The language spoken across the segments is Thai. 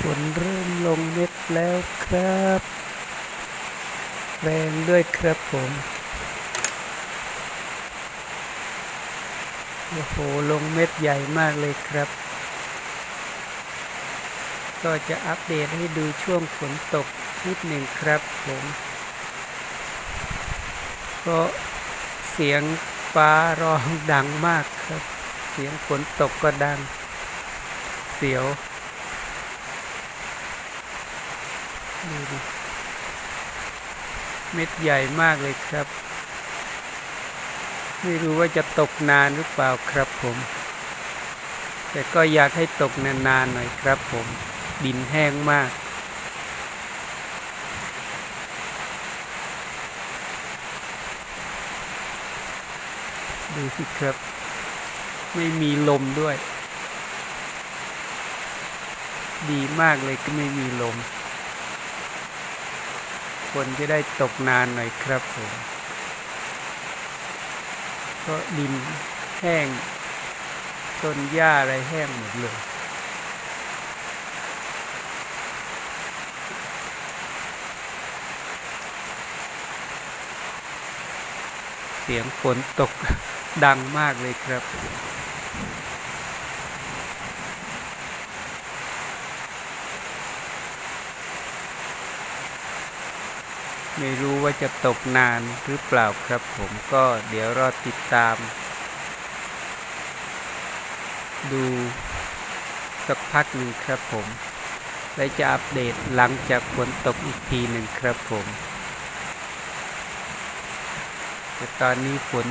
ฝนเริ่มลงเม็ดแล้วครับ แรงด้วยครับผม โอ้โห ลงเม็ดใหญ่มากเลยครับ ก็จะอัปเดตให้ดูช่วงฝนตกนิดหนึ่งครับผม ก็เสียงฟ้าร้องดังมากครับ เสียงฝนตกก็ดัง เสียว ดูดิเม็ดใหญ่มากเลยครับ ไม่รู้ว่าจะตกนานหรือเปล่าครับผม แต่ก็อยากให้ตกนานๆหน่อยครับผม ดินแห้งมาก ดูสิครับ ไม่มีลมด้วย ดีมากเลยก็ไม่มีลม คนจะได้ตกนานหน่อยครับผมเพราะดินแห้ง ต้นหญ้าอะไรแห้งหมดเลยเสียงฝนตกดังมากเลยครับ ไม่รู้ว่าจะตกนานหรือเปล่าครับผมก็เดี๋ยวรอติดตาม ดูสักพักหนึ่งครับผม และจะอัปเดตหลังจากฝนตกอีกทีหนึ่งครับผมแต่ตอนนี้ฝน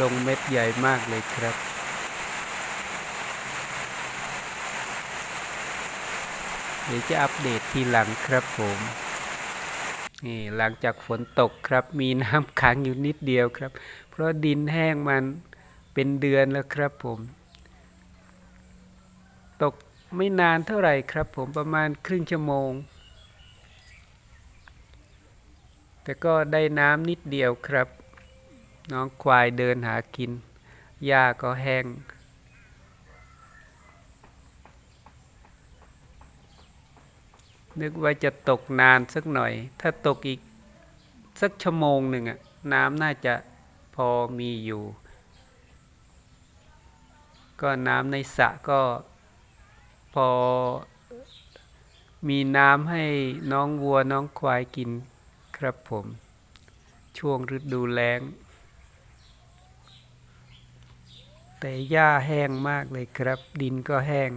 ลงเม็ดใหญ่มากเลยครับเดี๋ยวจะอัปเดตทีหลังครับผม นี่หลังจากฝนตกครับ มีน้ำขังอยู่นิดเดียวครับ เพราะดินแห้งมันเป็นเดือนแล้วครับผม ตกไม่นานเท่าไหร่ครับ ผมประมาณครึ่งชั่วโมง แต่ก็ได้น้ำนิดเดียวครับ น้องควายเดินหากินหญ้าก็แห้ง นึกว่าจะตกนานสักหน่อย ถ้าตกอีกสักชั่วโมงหนึ่งอะน้ำน่าจะพอมีอยู่ ก็น้ำในสระก็พอมีน้ำให้น้องวัวน้องควายกินครับผม ช่วงฤดูแล้ง แต่หญ้าแห้งมากเลยครับ ดินก็แห้ง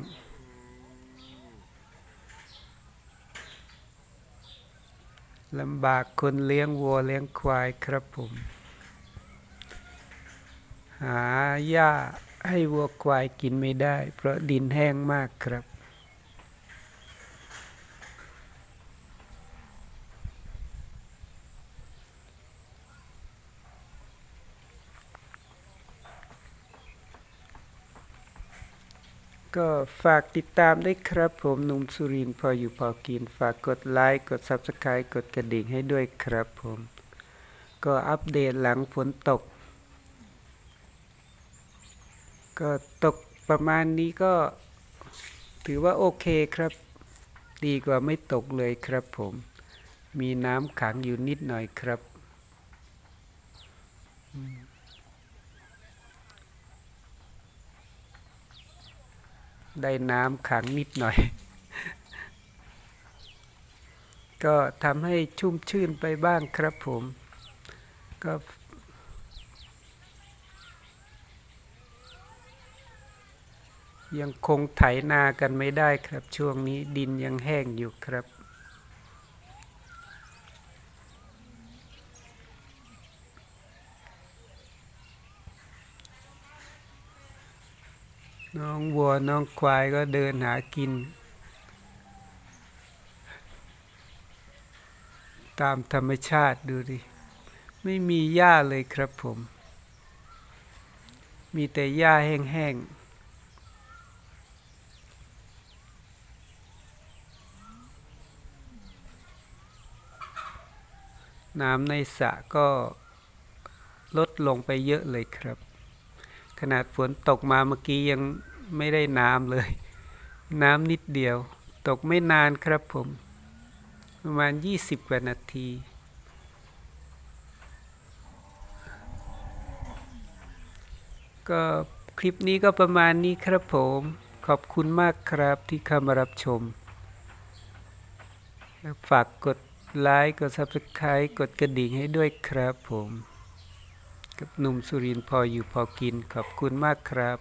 ลำบากคนเลี้ยงวัวเลี้ยงควายครับผม หาหญ้าให้วัวควายกินไม่ได้ เพราะดินแห้งมากครับ ก็ฝากติดตามด้วยครับ ผมหนุ่มสุรินทร์พออยู่พอกิน ฝากกดไลค์กด Subscribe กดกระดิ่งให้ด้วยครับผม ก็อัปเดตหลังฝนตก ก็ตกประมาณนี้ก็ถือว่าโอเคครับ ดีกว่าไม่ตกเลยครับผม มีน้ำขังอยู่นิดหน่อยครับอื ได้น้ำขังนิดหน่อย ก็ทำให้ชุ่มชื่นไปบ้างครับผม ก็ยังคงไถนากันไม่ได้ครับช่วงนี้ดินยังแห้งอยู่ครับ น้องวัวน้องควายก็เดินหากิน ตามธรรมชาติดูดิ ไม่มีหญ้าเลยครับผม มีแต่หญ้าแห้งๆน้ำในสระก็ลดลงไปเยอะเลยครับ ขนาดฝนตกมาเมื่อกี้ยังไม่ได้น้ำเลย น้ำนิดเดียว ตกไม่นานครับผม ประมาณ 20 กว่านาที ก็คลิปนี้ก็ประมาณนี้ครับผม ขอบคุณมากครับที่เข้ามารับชม ฝากกดไลค์ กด Subscribe กดกระดิ่งให้ด้วยครับผม กับหนุ่มสุรินพออยู่พอกินขอบคุณมากครับ